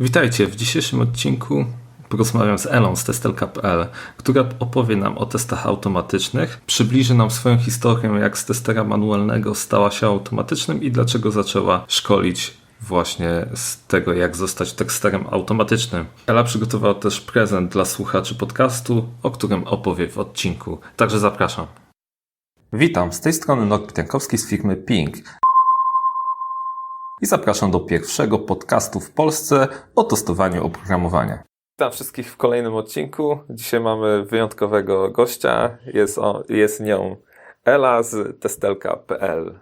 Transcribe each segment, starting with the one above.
Witajcie, w dzisiejszym odcinku porozmawiam z Elą z testelka.pl, która opowie nam o testach automatycznych, przybliży nam swoją historię, jak z testera manualnego stała się automatycznym i dlaczego zaczęła szkolić właśnie z tego, jak zostać testerem automatycznym. Ela przygotowała też prezent dla słuchaczy podcastu, o którym opowie w odcinku. Także zapraszam. Witam, z tej strony Norbert z firmy Ping i zapraszam do pierwszego podcastu w Polsce o testowaniu oprogramowania. Witam wszystkich w kolejnym odcinku. Dzisiaj mamy wyjątkowego gościa. Jest, on, jest nią Ela z testelka.pl.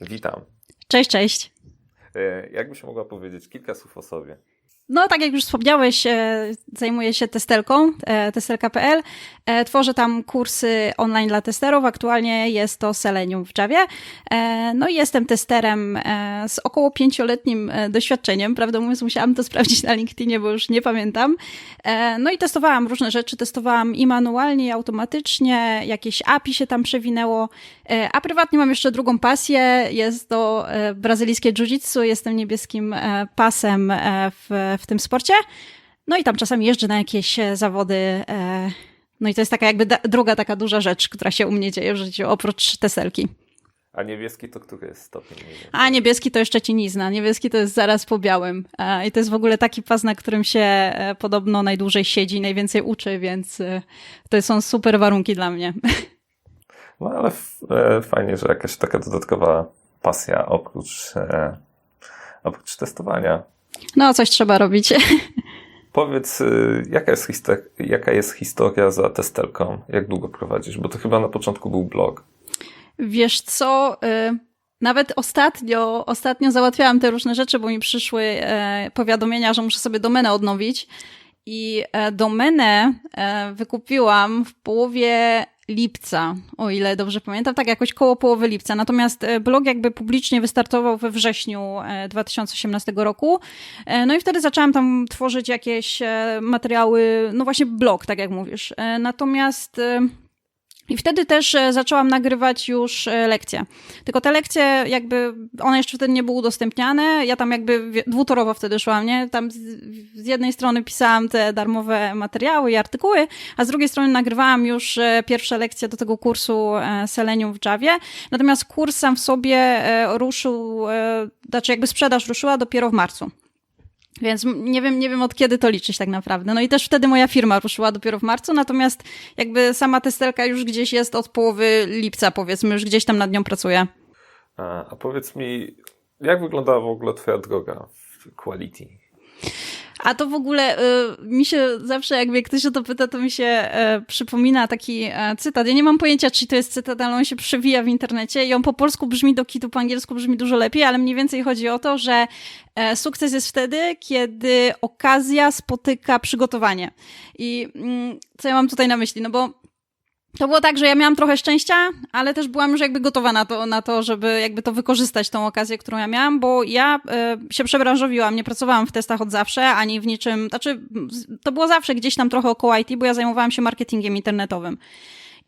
Witam. Cześć, cześć. E, Jakbyś mogła powiedzieć kilka słów o sobie? No, tak jak już wspomniałeś, e, zajmuję się testerką, e, testerka.pl. E, Tworzę tam kursy online dla testerów. Aktualnie jest to Selenium w Javie. No i jestem testerem z około pięcioletnim doświadczeniem. Prawdę mówiąc, musiałam to sprawdzić na LinkedInie, bo już nie pamiętam. No i testowałam różne rzeczy. Testowałam i manualnie, i automatycznie. Jakieś API się tam przewinęło. A prywatnie mam jeszcze drugą pasję. Jest to brazylijskie jiu-jitsu. Jestem niebieskim pasem w, w tym sporcie. No i tam czasami jeżdżę na jakieś e, zawody. e, No i to jest taka jakby druga taka duża rzecz, która się u mnie dzieje w życiu, oprócz teselki. A niebieski to który jest stopień? A niebieski to jeszcze cinizna. Niebieski to jest zaraz po białym. E, I to jest w ogóle taki pas, na którym się podobno najdłużej siedzi, najwięcej uczy, więc to są super warunki dla mnie. No ale fajnie, że jakaś taka dodatkowa pasja oprócz, oprócz testowania. No, coś trzeba robić. Powiedz, y, jaka jest, histo- jaka jest historia za testelką? Jak długo prowadzisz? Bo to chyba na początku był blog. Wiesz co, y, nawet ostatnio, ostatnio załatwiałam te różne rzeczy, bo mi przyszły e, powiadomienia, że muszę sobie domenę odnowić. I e, domenę e, wykupiłam w połowie lipca, o ile dobrze pamiętam, tak jakoś koło połowy lipca. Natomiast e, blog jakby publicznie wystartował we wrześniu e, 2018 roku. E, No i wtedy zaczęłam tam tworzyć jakieś e, materiały, no właśnie blog, tak jak mówisz. E, Natomiast e, i wtedy też e, zaczęłam nagrywać już e, lekcje. Tylko te lekcje, jakby, one jeszcze wtedy nie były udostępniane. Ja tam jakby dwutorowo wtedy szłam, nie? Tam z, z jednej strony pisałam te darmowe materiały i artykuły, a z drugiej strony nagrywałam już e, pierwsze lekcje do tego kursu Selenium w Javie. Natomiast kurs sam w sobie ruszył, znaczy jakby sprzedaż ruszyła dopiero w marcu. Więc nie wiem, nie wiem od kiedy to liczyć tak naprawdę. No i też wtedy moja firma ruszyła dopiero w marcu, natomiast jakby sama testerka już gdzieś jest od połowy lipca, powiedzmy, już gdzieś tam nad nią pracuję. A, a powiedz mi, jak wyglądała w ogóle Twoja droga w Quality? A to w ogóle y, mi się zawsze, jak mnie ktoś o to pyta, to mi się y, przypomina taki y, cytat. Ja nie mam pojęcia, czy to jest cytat, ale on się przewija w internecie i on po polsku brzmi do kitu, po angielsku brzmi dużo lepiej, ale mniej więcej chodzi o to, że e, sukces jest wtedy, kiedy okazja spotyka przygotowanie. I mm, co ja mam tutaj na myśli? No bo to było tak, że ja miałam trochę szczęścia, ale też byłam już jakby gotowa na to, na to żeby jakby to wykorzystać, tą okazję, którą ja miałam, bo ja e, się przebranżowiłam, nie pracowałam w testach od zawsze, ani w niczym, znaczy to było zawsze gdzieś tam trochę około IT, bo ja zajmowałam się marketingiem internetowym.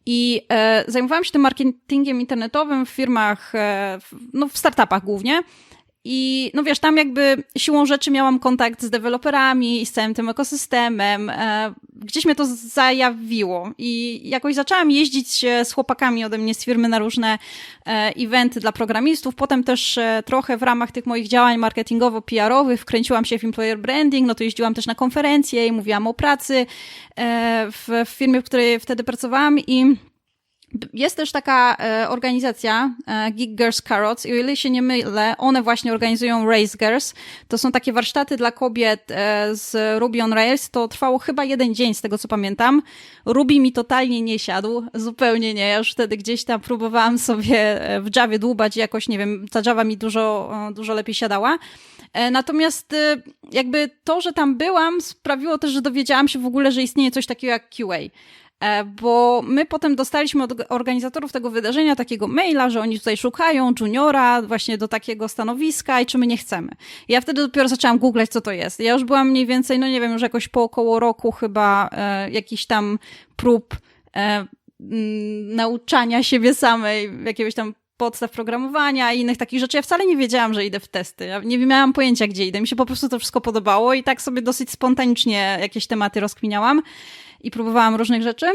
I e, zajmowałam się tym marketingiem internetowym w firmach, e, w, no w startupach głównie. I no wiesz, tam jakby siłą rzeczy miałam kontakt z deweloperami i z całym tym ekosystemem. E, gdzieś mnie to zajawiło i jakoś zaczęłam jeździć e, z chłopakami ode mnie z firmy na różne e, eventy dla programistów. Potem też trochę w ramach tych moich działań marketingowo-PR-owych wkręciłam się w employer branding, no to jeździłam też na konferencje i mówiłam o pracy w firmie, w której wtedy pracowałam i jest też taka e, organizacja e, Geek Girls Carrots i o ile się nie mylę, one właśnie organizują Race Girls. To są takie warsztaty dla kobiet e, z Ruby on Rails. To trwało chyba jeden dzień z tego co pamiętam. Ruby mi totalnie nie siadł, zupełnie nie. Ja już wtedy gdzieś tam próbowałam sobie e, w Javie dłubać jakoś, nie wiem, ta Java mi dużo, dużo lepiej siadała. E, Natomiast e, jakby to, że tam byłam, sprawiło też, że dowiedziałam się w ogóle, że istnieje coś takiego jak QA. E, Bo my potem dostaliśmy od organizatorów tego wydarzenia takiego maila, że oni tutaj szukają juniora właśnie do takiego stanowiska i czy my nie chcemy. Ja wtedy dopiero zaczęłam googlać, co to jest. Ja już byłam mniej więcej, no nie wiem, już jakoś po około roku chyba e, jakichś tam prób e, mm, nauczania siebie samej, jakiegoś tam podstaw programowania i innych takich rzeczy. Ja wcale nie wiedziałam, że idę w testy. Ja nie miałam pojęcia, gdzie idę. Mi się po prostu to wszystko podobało i tak sobie dosyć spontanicznie jakieś tematy rozkminiałam i próbowałam różnych rzeczy.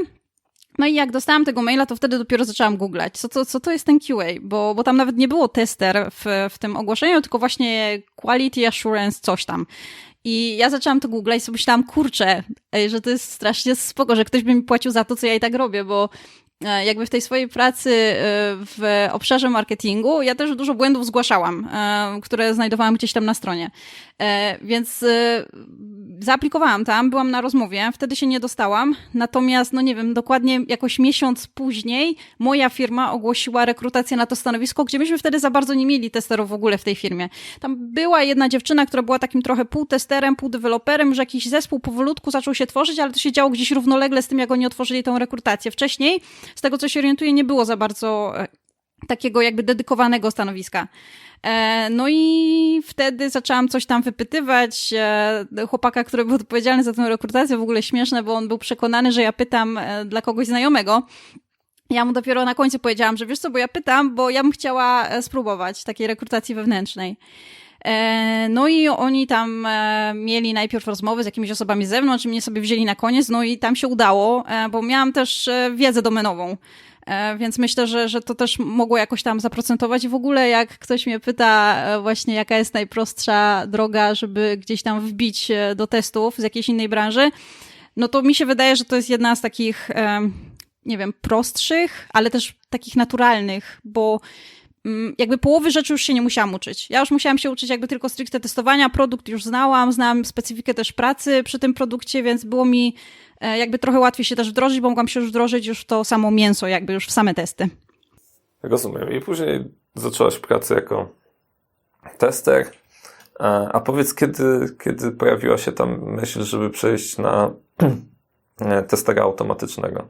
No i jak dostałam tego maila, to wtedy dopiero zaczęłam googlać, co, co, co to jest ten QA, bo, bo tam nawet nie było tester w, w tym ogłoszeniu, tylko właśnie quality assurance, coś tam. I ja zaczęłam to googlać i sobie myślałam, kurczę, że to jest strasznie spoko, że ktoś by mi płacił za to, co ja i tak robię, bo jakby w tej swojej pracy e, w obszarze marketingu ja też dużo błędów zgłaszałam, e, które znajdowałam gdzieś tam na stronie. Więc zaaplikowałam tam, byłam na rozmowie, wtedy się nie dostałam, natomiast, no nie wiem, dokładnie jakoś miesiąc później moja firma ogłosiła rekrutację na to stanowisko, gdzie myśmy wtedy za bardzo nie mieli testerów w ogóle w tej firmie. Tam była jedna dziewczyna, która była takim trochę półtesterem, półdeweloperem, że jakiś zespół powolutku zaczął się tworzyć, ale to się działo gdzieś równolegle z tym, jak oni otworzyli tą rekrutację. Wcześniej, z tego co się orientuję, nie było za bardzo e, takiego jakby dedykowanego stanowiska. E, no i wtedy zaczęłam coś tam wypytywać. E, chłopaka, który był odpowiedzialny za tę rekrutację, w ogóle śmieszne, bo on był przekonany, że ja pytam dla kogoś znajomego. Ja mu dopiero na końcu powiedziałam, że wiesz co, bo ja pytam, bo ja bym chciała spróbować takiej rekrutacji wewnętrznej. No i oni tam mieli najpierw rozmowy z jakimiś osobami z zewnątrz, mnie sobie wzięli na koniec, no i tam się udało, bo miałam też wiedzę domenową. E, więc myślę, że, że to też mogło jakoś tam zaprocentować. W ogóle, jak ktoś mnie pyta, e, właśnie jaka jest najprostsza droga, żeby gdzieś tam wbić e, do testów z jakiejś innej branży, no to mi się wydaje, że to jest jedna z takich, nie wiem, prostszych, ale też takich naturalnych, bo jakby połowy rzeczy już się nie musiałam uczyć. Ja już musiałam się uczyć jakby tylko stricte testowania, produkt już znałam, znałam specyfikę też pracy przy tym produkcie, więc było mi E, jakby trochę łatwiej się też wdrożyć, bo mogłam się już wdrożyć już w to samo mięso, jakby już w same testy. Rozumiem. I później zaczęłaś pracę jako tester. E, a powiedz, kiedy, kiedy pojawiła się tam myśl, żeby przejść na e, testera automatycznego?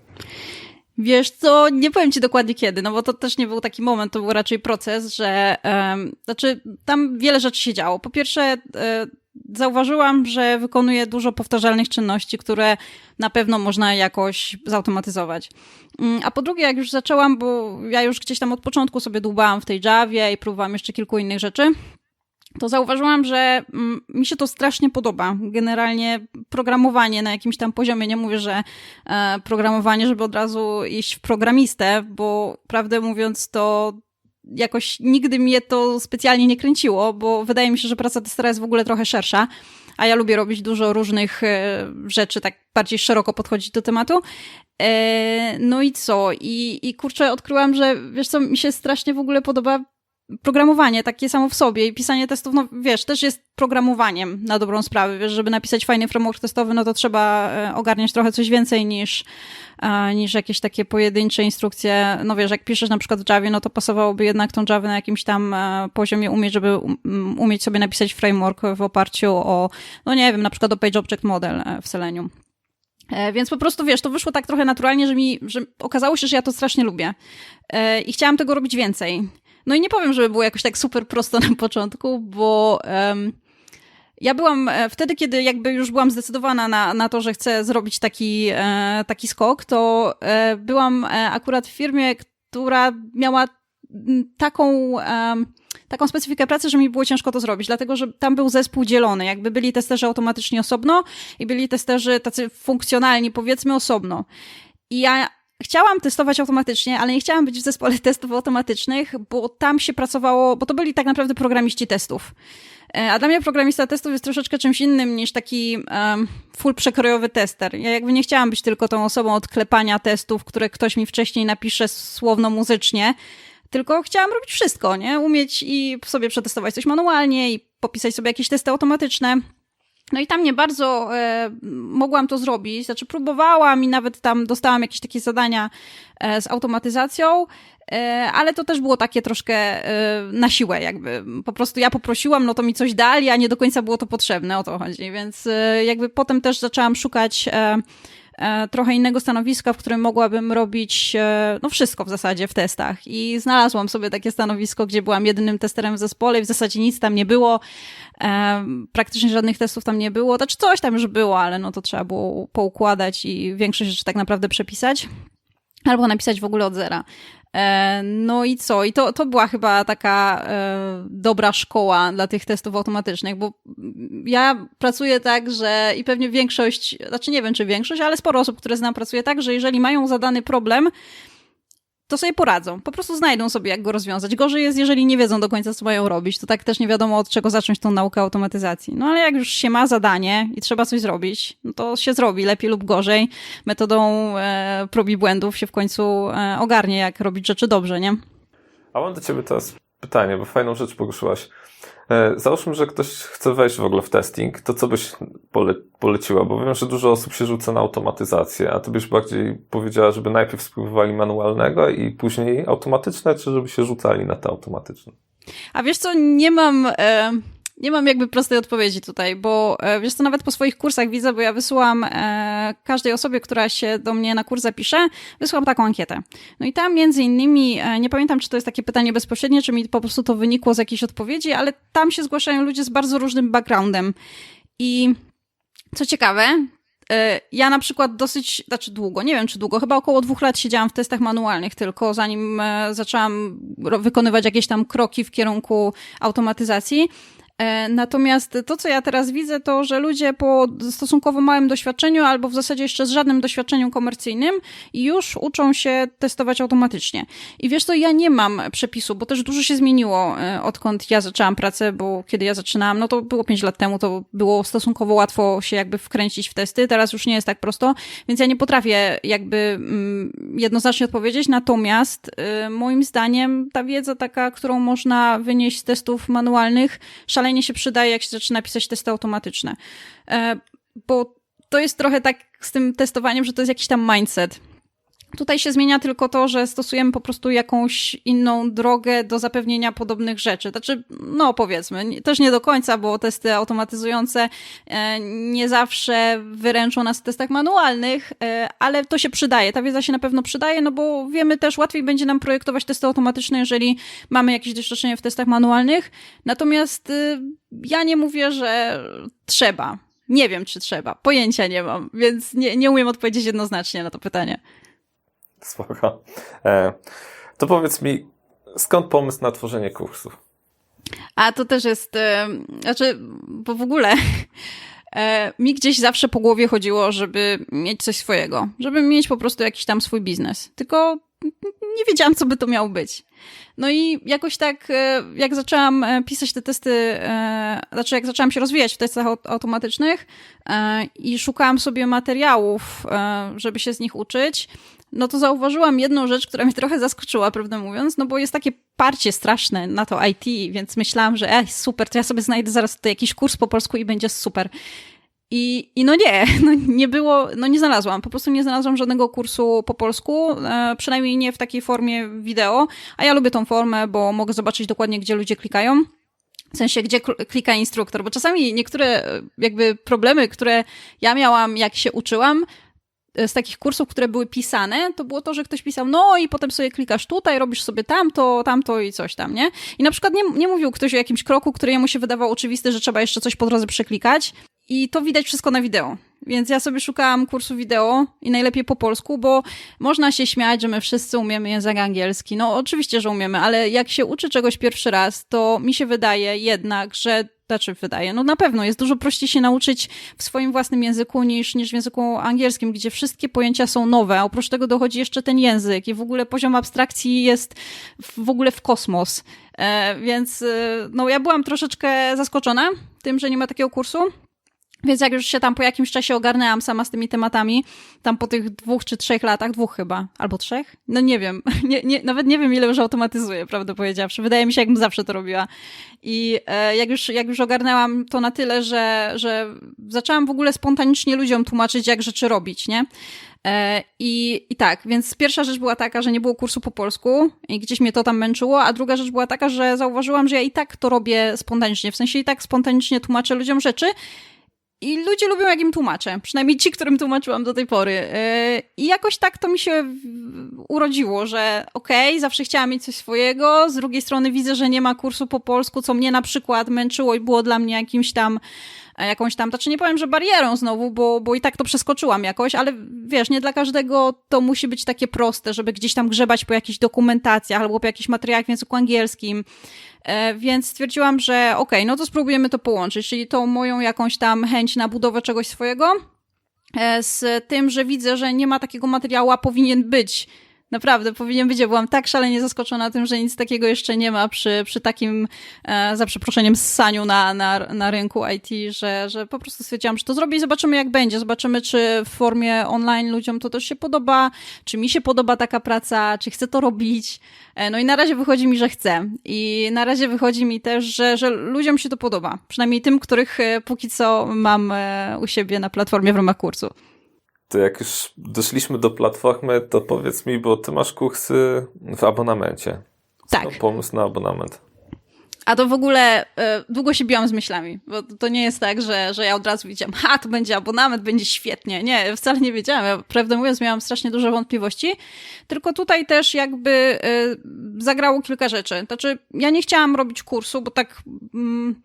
Wiesz co, nie powiem ci dokładnie kiedy, no bo to też nie był taki moment, to był raczej proces, że um, znaczy tam wiele rzeczy się działo. Po pierwsze, zauważyłam, że wykonuję dużo powtarzalnych czynności, które na pewno można jakoś zautomatyzować. Mm, a po drugie, jak już zaczęłam, bo ja już gdzieś tam od początku sobie dłubałam w tej Javie i próbowałam jeszcze kilku innych rzeczy, to zauważyłam, że mm, mi się to strasznie podoba. Generalnie programowanie na jakimś tam poziomie, nie mówię, że e, programowanie, żeby od razu iść w programistę, bo prawdę mówiąc, to jakoś nigdy mnie to specjalnie nie kręciło, bo wydaje mi się, że praca testera jest w ogóle trochę szersza, a ja lubię robić dużo różnych e, rzeczy, tak bardziej szeroko podchodzić do tematu. E, no i co? I, i kurczę, odkryłam, że wiesz co, mi się strasznie w ogóle podoba programowanie takie samo w sobie i pisanie testów, no wiesz, też jest programowaniem na dobrą sprawę, wiesz, żeby napisać fajny framework testowy, no to trzeba e, ogarniać trochę coś więcej niż, niż jakieś takie pojedyncze instrukcje, no wiesz, jak piszesz na przykład w Javie, no to pasowałoby jednak tą Java na jakimś tam e, poziomie umieć, żeby um, umieć sobie napisać framework w oparciu o, no nie wiem, na przykład o Page Object Model e, w Selenium. Więc po prostu, wiesz, to wyszło tak trochę naturalnie, że mi, że okazało się, że ja to strasznie lubię. I chciałam tego robić więcej. No i nie powiem, żeby było jakoś tak super prosto na początku, bo um, ja byłam e, wtedy, kiedy jakby już byłam zdecydowana na, na to, że chcę zrobić taki, e, taki skok, to e, byłam e, akurat w firmie, która miała taką, taką specyfikę pracy, że mi było ciężko to zrobić, dlatego że tam był zespół dzielony. Jakby byli testerzy automatyczni osobno i byli testerzy tacy funkcjonalni, powiedzmy osobno. I ja Chciałam testować automatycznie, ale nie chciałam być w zespole testów automatycznych, bo tam się pracowało, bo to byli tak naprawdę programiści testów. E, a dla mnie programista testów jest troszeczkę czymś innym niż taki um, full przekrojowy tester. Ja jakby nie chciałam być tylko tą osobą od klepania testów, które ktoś mi wcześniej napisze słowno-muzycznie, tylko chciałam robić wszystko, nie? Umieć i sobie przetestować coś manualnie i popisać sobie jakieś testy automatyczne. No i tam nie bardzo e, mogłam to zrobić, znaczy próbowałam i nawet tam dostałam jakieś takie zadania e, z automatyzacją, e, ale to też było takie troszkę e, na siłę jakby. Po prostu ja poprosiłam, no to mi coś dali, a nie do końca było to potrzebne, o to chodzi. Więc e, jakby potem też zaczęłam szukać e, trochę innego stanowiska, w którym mogłabym robić e, no wszystko w zasadzie w testach. I znalazłam sobie takie stanowisko, gdzie byłam jedynym testerem w zespole i w zasadzie nic tam nie było. E, praktycznie żadnych testów tam nie było. Znaczy coś tam już było, ale no to trzeba było poukładać i większość rzeczy tak naprawdę przepisać albo napisać w ogóle od zera. E, no i co? I to, to była chyba taka e, dobra szkoła dla tych testów automatycznych, bo ja pracuję tak, że i pewnie większość, znaczy nie wiem czy większość, ale sporo osób, które znam, pracuje tak, że jeżeli mają zadany problem, to sobie poradzą. Po prostu znajdą sobie, jak go rozwiązać. Gorzej jest, jeżeli nie wiedzą do końca, co mają robić. To tak też nie wiadomo, od czego zacząć tą naukę automatyzacji. No ale jak już się ma zadanie i trzeba coś zrobić, no to się zrobi, lepiej lub gorzej. Metodą e, prób i błędów się w końcu e, ogarnie, jak robić rzeczy dobrze, nie? A mam do ciebie teraz pytanie, bo fajną rzecz poruszyłaś. E, załóżmy, że ktoś chce wejść w ogóle w testing, to co byś pole poleciła? Bo wiem, że dużo osób się rzuca na automatyzację, a ty byś bardziej powiedziała, żeby najpierw spróbowali manualnego i później automatyczne, czy żeby się rzucali na te automatyczne? A wiesz co, nie mam... E nie mam jakby prostej odpowiedzi tutaj, bo e, wiesz co, nawet po swoich kursach widzę, bo ja wysyłam e, każdej osobie, która się do mnie na kurs zapisze, wysyłam taką ankietę. No i tam między innymi, e, nie pamiętam, czy to jest takie pytanie bezpośrednie, czy mi po prostu to wynikło z jakiejś odpowiedzi, ale tam się zgłaszają ludzie z bardzo różnym backgroundem. I co ciekawe, ja na przykład dosyć, znaczy długo, nie wiem czy długo, chyba około dwóch lat siedziałam w testach manualnych tylko, zanim zaczęłam wykonywać jakieś tam kroki w kierunku automatyzacji. E, natomiast to, co ja teraz widzę, to, że ludzie po stosunkowo małym doświadczeniu, albo w zasadzie jeszcze z żadnym doświadczeniu komercyjnym, już uczą się testować automatycznie. I wiesz co, ja nie mam przepisu, bo też dużo się zmieniło, e, odkąd ja zaczęłam pracę, bo kiedy ja zaczynałam, no to było 5 lat temu, to było stosunkowo łatwo się jakby wkręcić w testy, teraz już nie jest tak prosto, więc ja nie potrafię jakby mm, jednoznacznie odpowiedzieć, natomiast y, moim zdaniem ta wiedza taka, którą można wynieść z testów manualnych, szaleńczo szalenie się przydaje, jak się zaczyna pisać testy automatyczne. E, bo to jest trochę tak z tym testowaniem, że to jest jakiś tam mindset. Tutaj się zmienia tylko to, że stosujemy po prostu jakąś inną drogę do zapewnienia podobnych rzeczy. Znaczy, no powiedzmy, też nie do końca, bo testy automatyzujące e, nie zawsze wyręczą nas w testach manualnych, e, ale to się przydaje. Ta wiedza się na pewno przydaje, no bo wiemy też, łatwiej będzie nam projektować testy automatyczne, jeżeli mamy jakieś doświadczenie w testach manualnych. Natomiast y, ja nie mówię, że trzeba. Nie wiem, czy trzeba. Pojęcia nie mam, więc nie, nie umiem odpowiedzieć jednoznacznie na to pytanie. Spoko. E, to powiedz mi, skąd pomysł na tworzenie kursów? A to też jest, e, znaczy, bo w ogóle e, mi gdzieś zawsze po głowie chodziło, żeby mieć coś swojego, żeby mieć po prostu jakiś tam swój biznes. Tylko nie wiedziałam, co by to miało być. No i jakoś tak, jak zaczęłam pisać te testy, znaczy jak zaczęłam się rozwijać w testach automatycznych i szukałam sobie materiałów, żeby się z nich uczyć, no to zauważyłam jedną rzecz, która mnie trochę zaskoczyła, prawdę mówiąc, no bo jest takie parcie straszne na to IT, więc myślałam, że ej, super, to ja sobie znajdę zaraz tutaj jakiś kurs po polsku i będzie super. I, I no nie, no nie było, no nie znalazłam, po prostu nie znalazłam żadnego kursu po polsku, e, przynajmniej nie w takiej formie wideo, a ja lubię tą formę, bo mogę zobaczyć dokładnie, gdzie ludzie klikają. W sensie, gdzie klika instruktor, bo czasami niektóre e, jakby problemy, które ja miałam, jak się uczyłam, e, z takich kursów, które były pisane, to było to, że ktoś pisał, no i potem sobie klikasz tutaj, robisz sobie tamto, tamto i coś tam, nie? I na przykład nie, nie mówił ktoś o jakimś kroku, który jemu się wydawał oczywisty, że trzeba jeszcze coś po drodze przeklikać. I to widać wszystko na wideo. Więc ja sobie szukałam kursu wideo i najlepiej po polsku, bo można się śmiać, że my wszyscy umiemy język angielski. No oczywiście, że umiemy, ale jak się uczy czegoś pierwszy raz, to mi się wydaje jednak, że znaczy wydaje, no na pewno jest dużo prościej się nauczyć w swoim własnym języku niż, niż w języku angielskim, gdzie wszystkie pojęcia są nowe, a oprócz tego dochodzi jeszcze ten język i w ogóle poziom abstrakcji jest w ogóle w kosmos. E, więc e, no ja byłam troszeczkę zaskoczona tym, że nie ma takiego kursu. Więc jak już się tam po jakimś czasie ogarnęłam sama z tymi tematami, tam po tych dwóch czy trzech latach, dwóch chyba, albo trzech? No nie wiem, nie, nie, nawet nie wiem ile już automatyzuję, prawdę powiedziawszy. Wydaje mi się, jakbym zawsze to robiła. I e, jak, już, jak już ogarnęłam to na tyle, że, że zaczęłam w ogóle spontanicznie ludziom tłumaczyć, jak rzeczy robić, nie? E, I, I tak, więc pierwsza rzecz była taka, że nie było kursu po polsku i gdzieś mnie to tam męczyło, a druga rzecz była taka, że zauważyłam, że ja i tak to robię spontanicznie, w sensie i tak spontanicznie tłumaczę ludziom rzeczy, i ludzie lubią, jak im tłumaczę. Przynajmniej ci, którym tłumaczyłam do tej pory. Yy, I jakoś tak to mi się urodziło, że okej, okay, zawsze chciałam mieć coś swojego, z drugiej strony widzę, że nie ma kursu po polsku, co mnie na przykład męczyło i było dla mnie jakimś tam jakąś tam, znaczy nie powiem, że barierą znowu, bo, bo i tak to przeskoczyłam jakoś, ale wiesz, nie dla każdego to musi być takie proste, żeby gdzieś tam grzebać po jakichś dokumentacjach albo po jakichś materiałach w języku angielskim. E, więc stwierdziłam, że okej, okay, no to spróbujemy to połączyć, czyli tą moją jakąś tam chęć na budowę czegoś swojego e, z tym, że widzę, że nie ma takiego materiału, a powinien być Naprawdę, powinien być. Ja byłam tak szalenie zaskoczona tym, że nic takiego jeszcze nie ma przy, przy takim, e, za przeproszeniem, ssaniu na, na, na rynku IT, że, że po prostu stwierdziłam, że to zrobię i zobaczymy, jak będzie. Zobaczymy, czy w formie online ludziom to też się podoba, czy mi się podoba taka praca, czy chcę to robić. E, no i na razie wychodzi mi, że chcę. I na razie wychodzi mi też, że, że ludziom się to podoba. Przynajmniej tym, których e, póki co mam e, u siebie na platformie w ramach kursu to jak już doszliśmy do platformy, to powiedz mi, bo ty masz kursy w abonamencie. Tak. Co pomysł na abonament. A to w ogóle y, długo się biłam z myślami, bo to nie jest tak, że, że ja od razu widziałam, ha, to będzie abonament, będzie świetnie. Nie, wcale nie wiedziałam. Ja, prawdę mówiąc, miałam strasznie dużo wątpliwości. Tylko tutaj też jakby y, zagrało kilka rzeczy. Znaczy, ja nie chciałam robić kursu, bo tak. Mm,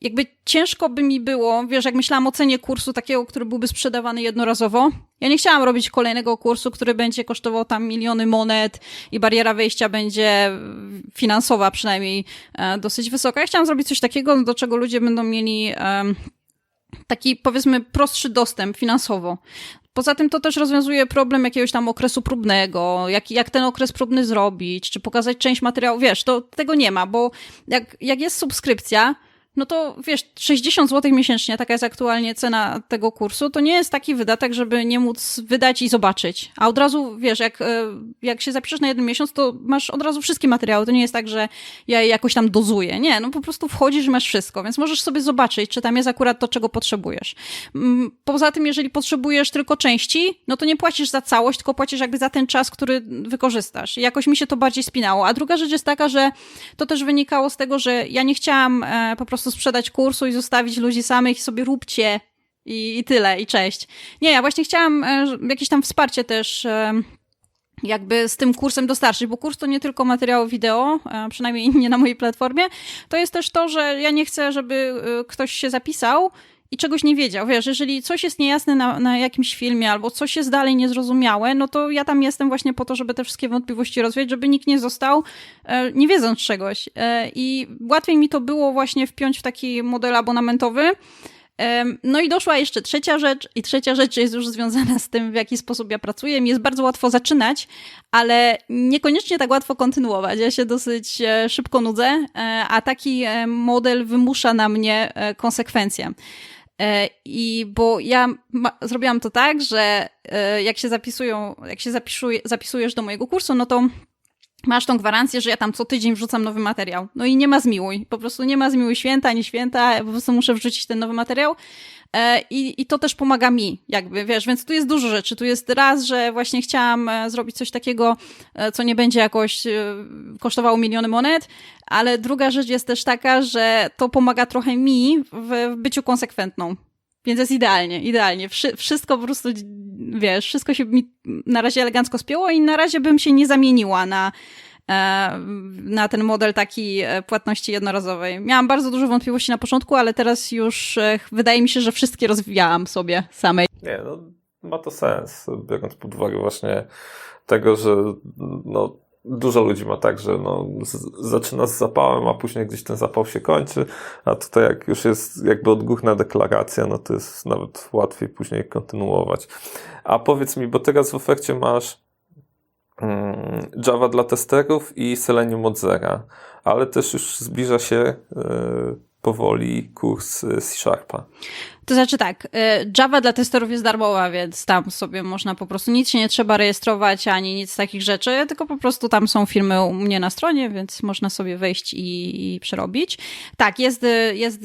jakby ciężko by mi było, wiesz, jak myślałam o cenie kursu takiego, który byłby sprzedawany jednorazowo. Ja nie chciałam robić kolejnego kursu, który będzie kosztował tam miliony monet i bariera wejścia będzie finansowa przynajmniej e, dosyć wysoka. Ja chciałam zrobić coś takiego, do czego ludzie będą mieli taki powiedzmy prostszy dostęp finansowo. Poza tym to też rozwiązuje problem jakiegoś tam okresu próbnego, jak, jak ten okres próbny zrobić, czy pokazać część materiału. Wiesz, to tego nie ma, bo jak, jak jest subskrypcja, no to wiesz, 60 zł miesięcznie, taka jest aktualnie cena tego kursu, to nie jest taki wydatek, żeby nie móc wydać i zobaczyć. A od razu, wiesz, jak, e, jak się zapiszesz na jeden miesiąc, to masz od razu wszystkie materiały. To nie jest tak, że ja je jakoś tam dozuję. Nie, no po prostu wchodzisz masz wszystko, więc możesz sobie zobaczyć, czy tam jest akurat to, czego potrzebujesz. Mm, poza tym, jeżeli potrzebujesz tylko części, no to nie płacisz za całość, tylko płacisz jakby za ten czas, który wykorzystasz. I jakoś mi się to bardziej spinało. A druga rzecz jest taka, że to też wynikało z tego, że ja nie chciałam e, po prostu prostu sprzedać kursu i zostawić ludzi samych i sobie róbcie i, i tyle, i cześć. Nie, ja właśnie chciałam e, jakieś tam wsparcie też e, jakby z tym kursem dostarczyć, bo kurs to nie tylko materiały wideo, e, przynajmniej nie na mojej platformie, to jest też to, że ja nie chcę, żeby ktoś się zapisał i czegoś nie wiedział. Wiesz, jeżeli coś jest niejasne na, na jakimś filmie albo coś jest dalej niezrozumiałe, no to ja tam jestem właśnie po to, żeby te wszystkie wątpliwości rozwiać, żeby nikt nie został e, nie wiedząc czegoś. E, I łatwiej mi to było właśnie wpiąć w taki model abonamentowy. E, no i doszła jeszcze trzecia rzecz, i trzecia rzecz jest już związana z tym, w jaki sposób ja pracuję. Mi jest bardzo łatwo zaczynać, ale niekoniecznie tak łatwo kontynuować. Ja się dosyć e, szybko nudzę, e, a taki model wymusza na mnie konsekwencje. E, I bo ja zrobiłam to tak, że e, jak się zapisują, jak się zapisuje, zapisujesz do mojego kursu, no to masz tą gwarancję, że ja tam co tydzień wrzucam nowy materiał. No i nie ma zmiłuj. Po prostu nie ma zmiłuj święta, ani święta, po prostu muszę wrzucić ten nowy materiał. E, I, I to też pomaga mi, jakby, wiesz, więc tu jest dużo rzeczy. Tu jest raz, że właśnie chciałam zrobić coś takiego, co nie będzie jakoś kosztowało miliony monet, ale druga rzecz jest też taka, że to pomaga trochę mi w byciu konsekwentną. Więc jest idealnie, idealnie. Wszystko po prostu, wiesz, wszystko się mi na razie elegancko spięło i na razie bym się nie zamieniła na, E, na ten model taki e, płatności jednorazowej. Miałam bardzo dużo wątpliwości na początku, ale teraz już e, wydaje mi się, że wszystkie rozwijałam sobie samej. Nie, no ma to sens, biorąc pod uwagę właśnie tego, że no, dużo ludzi ma tak, że no, z, zaczyna z zapałem, a później gdzieś ten zapał się kończy, a tutaj jak już jest jakby odgórna deklaracja, no to jest nawet łatwiej później kontynuować. A powiedz mi, bo teraz w ofercie masz Mm, Java dla testerów i Selenium od zera, ale też już zbliża się e, powoli kurs C Sharpa. To znaczy tak, y, Java dla testerów jest darmowa, więc tam sobie można po prostu nic się nie trzeba rejestrować ani nic takich rzeczy, tylko po prostu tam są firmy u mnie na stronie, więc można sobie wejść i, i przerobić. Tak, jest, jest,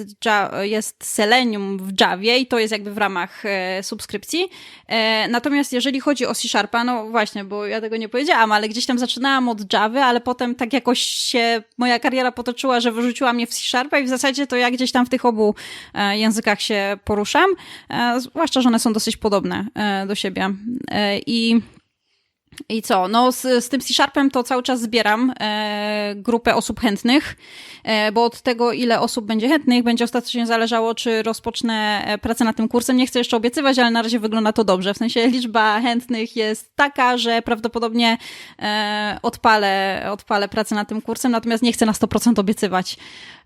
jest Selenium w Javie i to jest jakby w ramach e, subskrypcji. E, natomiast jeżeli chodzi o C Sharpa, no właśnie, bo ja tego nie powiedziałam, ale gdzieś tam zaczynałam od Java, ale potem tak jakoś się moja kariera potoczyła, że wyrzuciła mnie w C Sharpa i w zasadzie to ja gdzieś tam w tych obu e, językach się poruszam, e, zwłaszcza, że one są dosyć podobne e, do siebie. E, I I co? No, z, z tym C-Sharpem to cały czas zbieram e, grupę osób chętnych, e, bo od tego, ile osób będzie chętnych, będzie ostatecznie zależało, czy rozpocznę e, pracę nad tym kursem. Nie chcę jeszcze obiecywać, ale na razie wygląda to dobrze. W sensie liczba chętnych jest taka, że prawdopodobnie e, odpalę, odpalę pracę nad tym kursem, natomiast nie chcę na 100% obiecywać.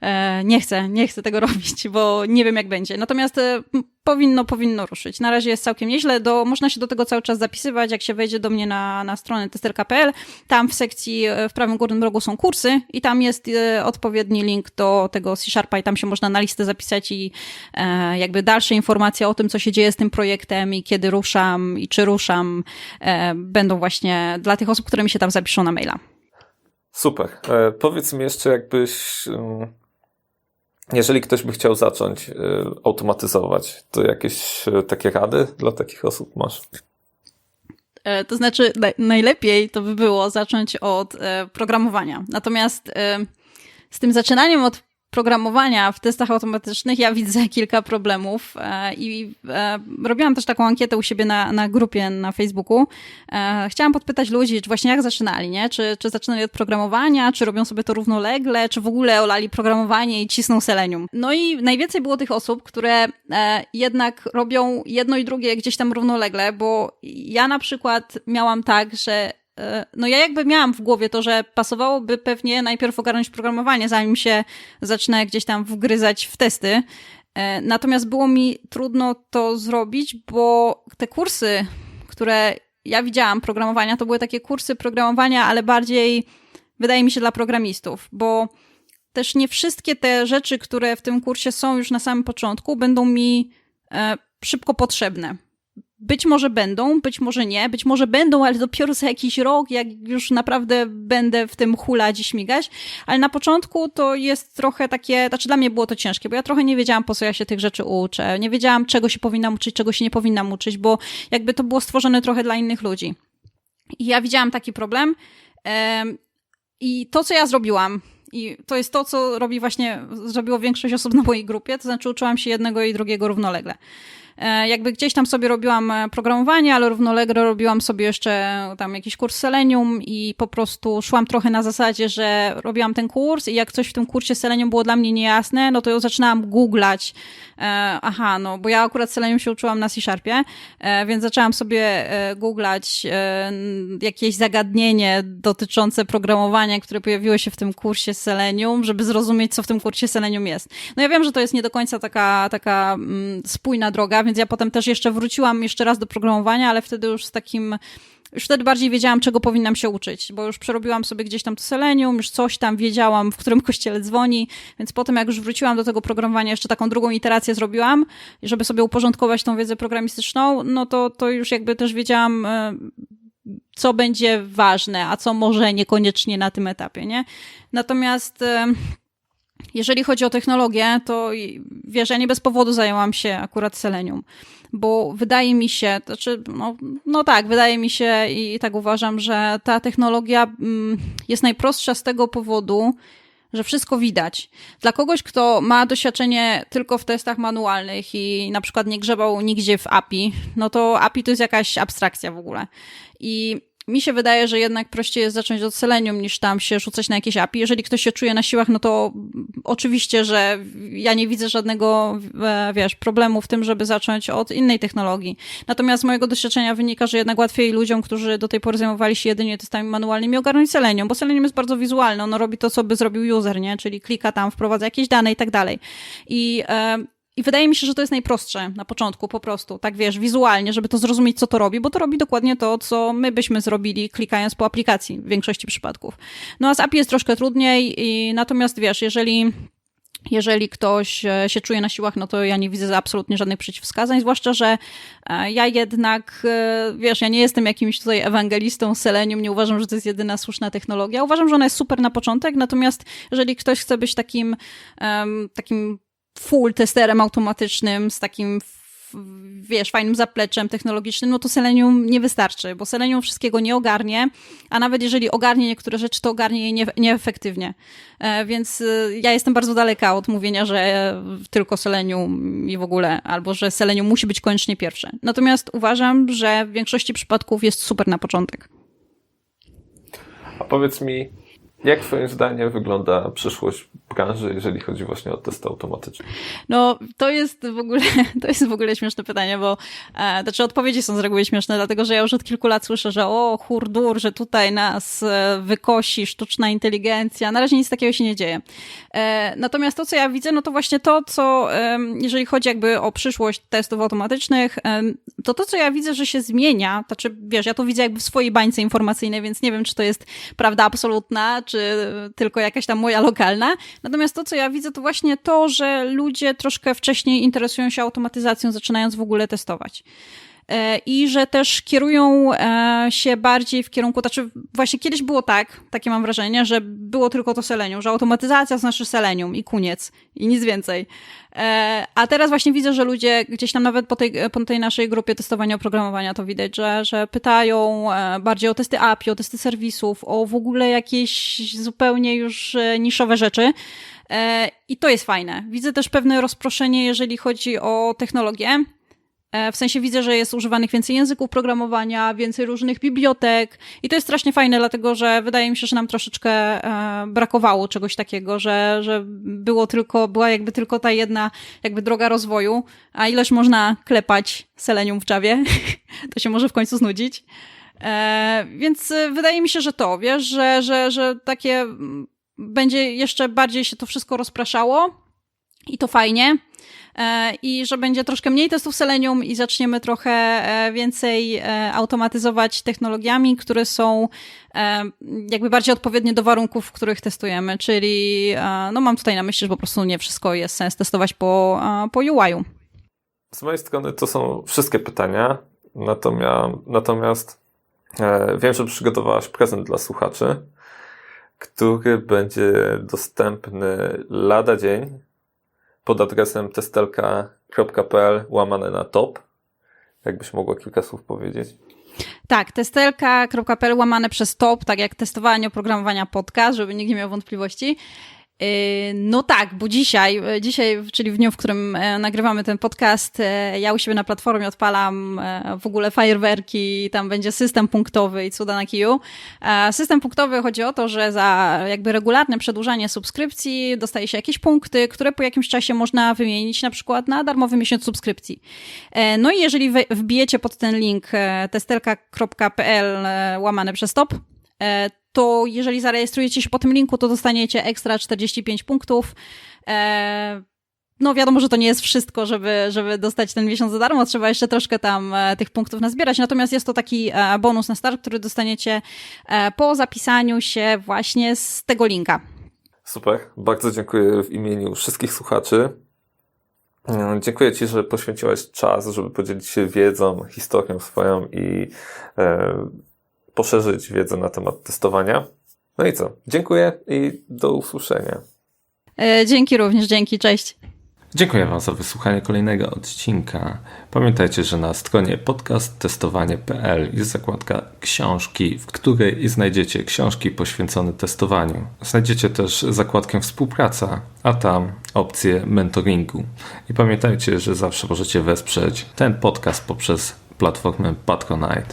E, nie chcę, nie chcę tego robić, bo nie wiem, jak będzie. Natomiast e, powinno, powinno ruszyć. Na razie jest całkiem nieźle. Do, można się do tego cały czas zapisywać, jak się wejdzie do mnie na, na stronę testerka.pl. Tam w sekcji e, w prawym górnym rogu są kursy i tam jest e, odpowiedni link do tego C-Sharpa i tam się można na listę zapisać i e, jakby dalsze informacje o tym, co się dzieje z tym projektem i kiedy ruszam i czy ruszam, e, będą właśnie dla tych osób, które mi się tam zapiszą na maila. Super. E, powiedz mi jeszcze, jakbyś. Jeżeli ktoś by chciał zacząć e, automatyzować, to jakieś e, takie rady dla takich osób masz? E, To znaczy, naj- najlepiej to by było zacząć od e, programowania. Natomiast e, z tym zaczynaniem od programowania w testach automatycznych ja widzę kilka problemów e, i e, robiłam też taką ankietę u siebie na, na grupie na Facebooku. E, Chciałam podpytać ludzi, czy właśnie jak zaczynali, nie? Czy, czy zaczynali od programowania, czy robią sobie to równolegle, czy w ogóle olali programowanie i cisną selenium. No i najwięcej było tych osób, które jednak robią jedno i drugie gdzieś tam równolegle, bo ja na przykład miałam tak, że no ja jakby miałam w głowie to, że pasowałoby pewnie najpierw ogarnąć programowanie, zanim się zacznę gdzieś tam wgryzać w testy. E, Natomiast było mi trudno to zrobić, bo te kursy, które ja widziałam programowania, to były takie kursy programowania, ale bardziej wydaje mi się dla programistów, bo też nie wszystkie te rzeczy, które w tym kursie są już na samym początku, będą mi e, szybko potrzebne. Być może będą, być może nie, być może będą, ale dopiero za jakiś rok, jak już naprawdę będę w tym hulać i śmigać. Ale na początku to jest trochę takie, znaczy dla mnie było to ciężkie, bo ja trochę nie wiedziałam, po co ja się tych rzeczy uczę. Nie wiedziałam, czego się powinnam uczyć, czego się nie powinnam uczyć, bo jakby to było stworzone trochę dla innych ludzi. I ja widziałam taki problem. em, I to, co ja zrobiłam, i to jest to, co robi właśnie, zrobiło większość osób na mojej grupie, to znaczy uczyłam się jednego i drugiego równolegle. E, Jakby gdzieś tam sobie robiłam e, programowanie, ale równolegle robiłam sobie jeszcze tam jakiś kurs Selenium i po prostu szłam trochę na zasadzie, że robiłam ten kurs i jak coś w tym kursie Selenium było dla mnie niejasne, no to ja zaczynałam googlać. E, Aha, no bo ja akurat Selenium się uczyłam na C-Sharpie, e, więc zaczęłam sobie e, googlać e, jakieś zagadnienie dotyczące programowania, które pojawiło się w tym kursie Selenium, żeby zrozumieć, co w tym kursie Selenium jest. No ja wiem, że to jest nie do końca taka, taka mm, spójna droga, więc ja potem też jeszcze wróciłam jeszcze raz do programowania, ale wtedy już z takim już wtedy bardziej wiedziałam, czego powinnam się uczyć, bo już przerobiłam sobie gdzieś tam to Selenium, już coś tam wiedziałam, w którym kościele dzwoni, więc potem jak już wróciłam do tego programowania, jeszcze taką drugą iterację zrobiłam, żeby sobie uporządkować tą wiedzę programistyczną, no to, to już jakby też wiedziałam, e, co będzie ważne, a co może niekoniecznie na tym etapie, nie? Natomiast e, jeżeli chodzi o technologię, to wiesz, ja nie bez powodu zajęłam się akurat Selenium, bo wydaje mi się, znaczy, no, no tak, wydaje mi się i tak uważam, że ta technologia mm, jest najprostsza z tego powodu, że wszystko widać. Dla kogoś, kto ma doświadczenie tylko w testach manualnych i na przykład nie grzebał nigdzie w API, no to API to jest jakaś abstrakcja w ogóle. I mi się wydaje, że jednak prościej jest zacząć od Selenium niż tam się rzucać na jakieś API. Jeżeli ktoś się czuje na siłach, no to oczywiście, że ja nie widzę żadnego, e, wiesz, problemu w tym, żeby zacząć od innej technologii. Natomiast z mojego doświadczenia wynika, że jednak łatwiej ludziom, którzy do tej pory zajmowali się jedynie testami manualnymi, ogarnąć Selenium, bo Selenium jest bardzo wizualne. Ono robi to, co by zrobił user, nie? Czyli klika tam, wprowadza jakieś dane i tak dalej. I e, i wydaje mi się, że to jest najprostsze na początku, po prostu, tak wiesz, wizualnie, żeby to zrozumieć, co to robi, bo to robi dokładnie to, co my byśmy zrobili, klikając po aplikacji w większości przypadków. No a z API jest troszkę trudniej, i natomiast wiesz, jeżeli jeżeli ktoś e, się czuje na siłach, no to ja nie widzę absolutnie żadnych przeciwwskazań, zwłaszcza, że e, ja jednak, e, wiesz, ja nie jestem jakimś tutaj ewangelistą Selenium, nie uważam, że to jest jedyna słuszna technologia. Uważam, że ona jest super na początek, natomiast jeżeli ktoś chce być takim, takim full testerem automatycznym z takim wiesz, fajnym zapleczem technologicznym, no to Selenium nie wystarczy, bo Selenium wszystkiego nie ogarnie, a nawet jeżeli ogarnie niektóre rzeczy, to ogarnie je nie, nieefektywnie. E, więc e, ja jestem bardzo daleka od mówienia, że e, tylko Selenium i w ogóle, albo że Selenium musi być koniecznie pierwsze. Natomiast uważam, że w większości przypadków jest super na początek. A powiedz mi, jak Twoim zdaniem wygląda przyszłość branży, jeżeli chodzi właśnie o testy automatyczne? No, to jest w ogóle, to jest w ogóle śmieszne pytanie, bo e, znaczy odpowiedzi są z reguły śmieszne, dlatego że ja już od kilku lat słyszę, że o, hurdur, że tutaj nas e, wykosi sztuczna inteligencja. Na razie nic takiego się nie dzieje. E, natomiast to, co ja widzę, no to właśnie to, co, e, jeżeli chodzi jakby o przyszłość testów automatycznych, e, to to, co ja widzę, że się zmienia, to znaczy, wiesz, ja to widzę jakby w swojej bańce informacyjnej, więc nie wiem, czy to jest prawda absolutna, czy tylko jakaś tam moja lokalna. Natomiast to, co ja widzę, to właśnie to, że ludzie troszkę wcześniej interesują się automatyzacją, zaczynając w ogóle testować. E, I że też kierują e, się bardziej w kierunku, znaczy właśnie kiedyś było tak, takie mam wrażenie, że było tylko to selenium, że automatyzacja znaczy selenium i koniec i nic więcej. E, A teraz właśnie widzę, że ludzie gdzieś tam nawet po tej, po tej naszej grupie testowania oprogramowania to widać, że, że pytają bardziej o testy API, o testy serwisów, o w ogóle jakieś zupełnie już niszowe rzeczy. I to jest fajne. Widzę też pewne rozproszenie, jeżeli chodzi o technologię. E, W sensie widzę, że jest używanych więcej języków programowania, więcej różnych bibliotek i to jest strasznie fajne, dlatego że wydaje mi się, że nam troszeczkę e, brakowało czegoś takiego, że, że było tylko, była jakby tylko ta jedna jakby droga rozwoju, a ileż można klepać selenium w Javie, to się może w końcu znudzić. E, więc wydaje mi się, że to, wiesz, że, że, że takie mm, będzie jeszcze bardziej się to wszystko rozpraszało i to fajnie. E, I że będzie troszkę mniej testów Selenium i zaczniemy trochę e, więcej e, automatyzować technologiami, które są jakby bardziej odpowiednie do warunków, w których testujemy. Czyli no mam tutaj na myśli, że po prostu nie wszystko jest sens testować po, po UI-u. Z mojej strony to są wszystkie pytania, natomiast, natomiast wiem, że przygotowałaś prezent dla słuchaczy, który będzie dostępny lada dzień pod adresem testelka.pl łamane na top. Jakbyś mogła kilka słów powiedzieć. Tak, testelka.pl łamane przez top, tak jak testowanie oprogramowania podcast, żeby nikt nie miał wątpliwości. Yy, No tak, bo dzisiaj, e, dzisiaj, czyli w dniu, w którym e, nagrywamy ten podcast, e, ja u siebie na platformie odpalam e, w ogóle fajerwerki, tam będzie system punktowy i cuda na kiju. System punktowy chodzi o to, że za jakby regularne przedłużanie subskrypcji dostaje się jakieś punkty, które po jakimś czasie można wymienić na przykład na darmowy miesiąc subskrypcji. No i jeżeli wbijecie pod ten link testelka.pl łamane przez top, e, to jeżeli zarejestrujecie się po tym linku, to dostaniecie ekstra 45 punktów. E, No wiadomo, że to nie jest wszystko, żeby, żeby dostać ten miesiąc za darmo, trzeba jeszcze troszkę tam e, tych punktów nazbierać, natomiast jest to taki e, bonus na start, który dostaniecie e, po zapisaniu się właśnie z tego linka. Super, bardzo dziękuję w imieniu wszystkich słuchaczy. E, Dziękuję Ci, że poświęciłaś czas, żeby podzielić się wiedzą, historią swoją i e, poszerzyć wiedzę na temat testowania. No i co? Dziękuję i do usłyszenia. E, Dzięki również, dzięki, cześć. Dziękuję Wam za wysłuchanie kolejnego odcinka. Pamiętajcie, że na stronie podcasttestowanie.pl jest zakładka książki, w której znajdziecie książki poświęcone testowaniu. Znajdziecie też zakładkę współpraca, a tam opcję mentoringu. I pamiętajcie, że zawsze możecie wesprzeć ten podcast poprzez platformę Patronite.